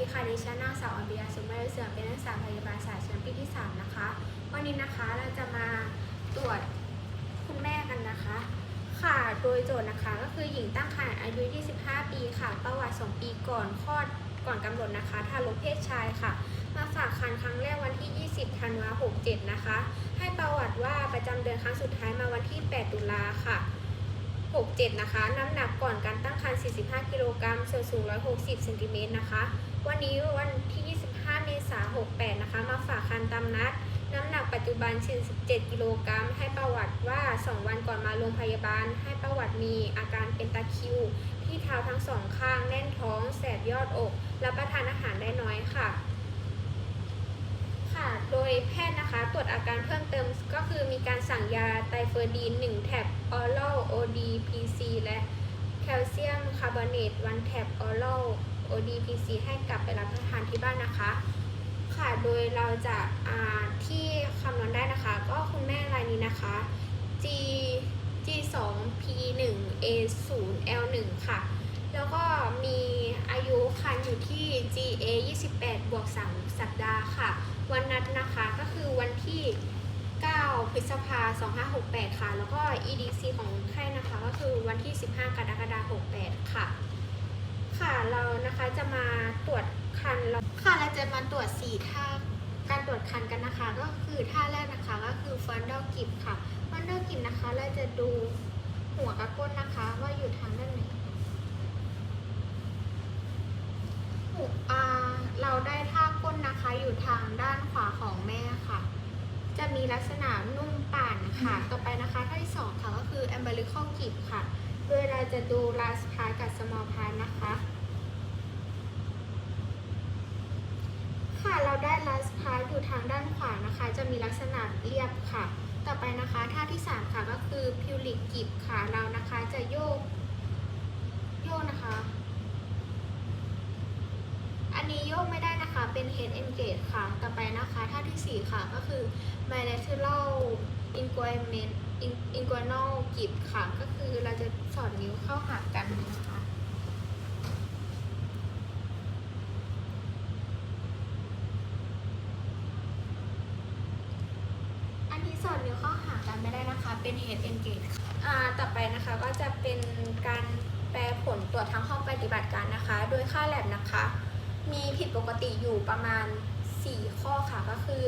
ดีค่ะดิฉันนางสาวอภิยาสุมาเสือเป็นนักศึกษาพยาบาลศาสตร์ชั้นปีที่ 3 นะคะ วันนี้นะคะเราจะมาตรวจคุณแม่กันนะคะ ค่ะโดยโจทย์นะคะก็คือหญิงตั้งครรภ์อายุ 25 ปีค่ะ ประวัติ 2 ปีก่อนคลอดก่อนกำหนดนะคะทารกเพศชายค่ะ มาฝากครรภ์ครั้งแรกวันที่ 20 ธันวาคม 67 นะคะ ให้ประวัติว่าประจำเดือนครั้งสุดท้ายมาวันที่ 8 ตุลาค่ะ 67 นะคะ น้ำหนักก่อนการตั้งครรภ์ 45 กิโลกรัมส่วนสูง 160 เซนติเมตรนะคะ วันนี้วันที่ 25 เมษายน 68 นะคะ มาฝากครรภ์ตามนัด น้ำหนักปัจจุบัน 47 กิโลกรัม ให้ประวัติว่า 2 วันก่อนมาโรงพยาบาล ให้ประวัติมีอาการเป็นตะคิว ที่เท้าทั้งสองข้าง แน่นท้อง แสบยอดอก รับประทานอาหารได้น้อยค่ะ โดยแพทย์ นะคะ ตรวจอาการเพิ่มเติมก็คือมีการสั่งยาไตเฟอร์ดีน 1 แท็บออรัล ODPC และแคลเซียมคาร์บอเนต1แท็บออรัล ODPC ให้กลับไปรับประทานที่บ้านนะคะ ค่ะโดยเราจะอ่าที่คำนวณได้นะคะ ก็คุณแม่รายนี้นะคะ G G 2 P 1 A 0 L 1 ค่ะ แล้วก็มีอายุคันอยู่ที่ GA 28 บวก 3 สัปดาห์ค่ะ วันนัดนะคะก็คือว พฤษภา 2568 ค่ะ แล้วก็ EDC ของคนไข้นะคะก็คือวันที่ 15 กรกฎาคม 68 ค่ะ ค่ะเรานะคะจะมาตรวจคันเราค่ะเราจะมาตรวจสี่ท่าการตรวจคันกันนะคะ ก็คือท่าแรกนะคะก็คือฟันดอลกิบค่ะฟันดอลกิบนะคะเราจะดูหัวกับก้นนะคะว่าอยู่ทางด้านไหนหัวอ่าเราได้ท่าก้นนะคะอยู่ทางด้านขวาของแม่ค่ะ จะมีลักษณะนุ่มป่านค่ะ ต่อไปนะคะท่าที่สองค่ะก็คือ umbilical grip ค่ะโดยเราจะดู last part กับ small part นะคะ ค่ะเราได้ last part อยู่ทางด้านขวานะคะ จะมีลักษณะเรียบค่ะ ต่อไปนะคะท่าที่3ค่ะก็คือ pulic grip ค่ะ เรานะคะจะโยก โยกนะคะ อันนี้โยกไม่ได้ เป็น head engage ค่ะ ต่อไปนะคะท่าที่ 4 ค่ะ ก็คือ bilateral inguinal inguinal grip ค่ะ ก็คือเราจะสอดนิ้วเข้าหากันนะคะอันนี้สอดนิ้วเข้าหากันไม่ได้นะคะ เป็น head engage อ่าต่อไปนะคะก็จะเป็นการแปลผลตรวจทางห้องปฏิบัติการนะคะ โดยค่าแลบนะคะ มีผิดปกติอยู่ประมาณ 4 ข้อค่ะก็คือ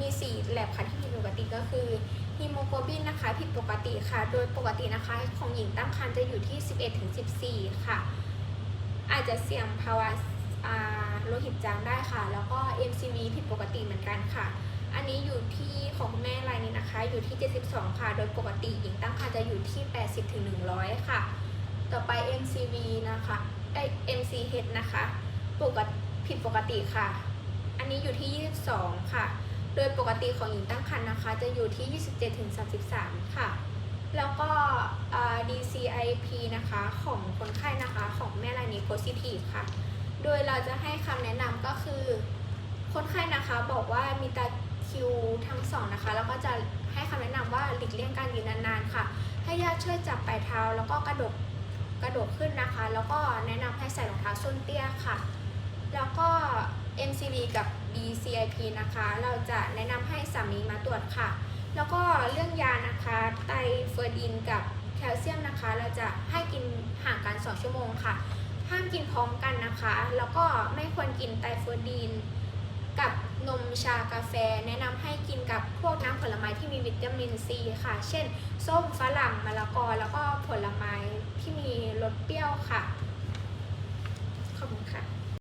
มี 4แลบค่ะที่ผิดปกติก็คือฮีโมโกลบินนะคะผิดปกติค่ะ โดยปกตินะคะของหญิงตั้งครรภ์จะอยู่ที่ 11-14 ค่ะ อาจจะเสี่ยงภาวะโลหิตจางได้ค่ะ แล้วก็ MCV ผิดปกติเหมือนกันค่ะ อันนี้อยู่ที่ของคุณแม่รายนี้นะคะ อยู่ที่ 72 ค่ะ โดยปกติหญิงตั้งครรภ์จะอยู่ที่ 80ถึง100 ค่ะ ต่อไป MCV นะคะไอ MCH นะคะ ปกติผิดปกติค่ะ อันนี้อยู่ที่ 22 ค่ะ โดยปกติของหญิงตั้งครรภ์นะคะ จะอยู่ที่ 27ถึง33 ค่ะ แล้วก็ DCIP นะคะของคนไข้นะคะของแม่รายนี้ positive ค่ะ โดยเราจะให้คำแนะนำก็คือ คนไข้นะคะบอกว่ามีตาคิวทั้งสองนะคะ แล้วก็จะให้คำแนะนำว่าหลีกเลี่ยงการยืนนานๆค่ะ ให้ญาติช่วยจับปลายเท้าแล้วก็กระดกกระโดดขึ้นนะคะ แล้วก็แนะนำให้ใส่รองเท้าส้นเตี้ยค่ะ แล้วก็ MCD กับ DCIP นะคะ เราจะแนะนำให้สามีมาตรวจค่ะ แล้วก็เรื่องยานะคะ ไตเฟอร์ดินกับแคลเซียมนะคะ เราจะให้กินห่างกัน 2 ชั่วโมงค่ะ ห้ามกินพร้อมกันนะคะ แล้วก็ไม่ควรกินไตเฟอร์ดีนกับนมชากาแฟ แนะนำให้กินกับพวกน้ำผลไม้ที่มีวิตามินซีค่ะ เช่น ส้มฝรั่งมะละกอ แล้วก็ผลไม้ที่มีรสเปรี้ยวค่ะ ขอบคุณค่ะ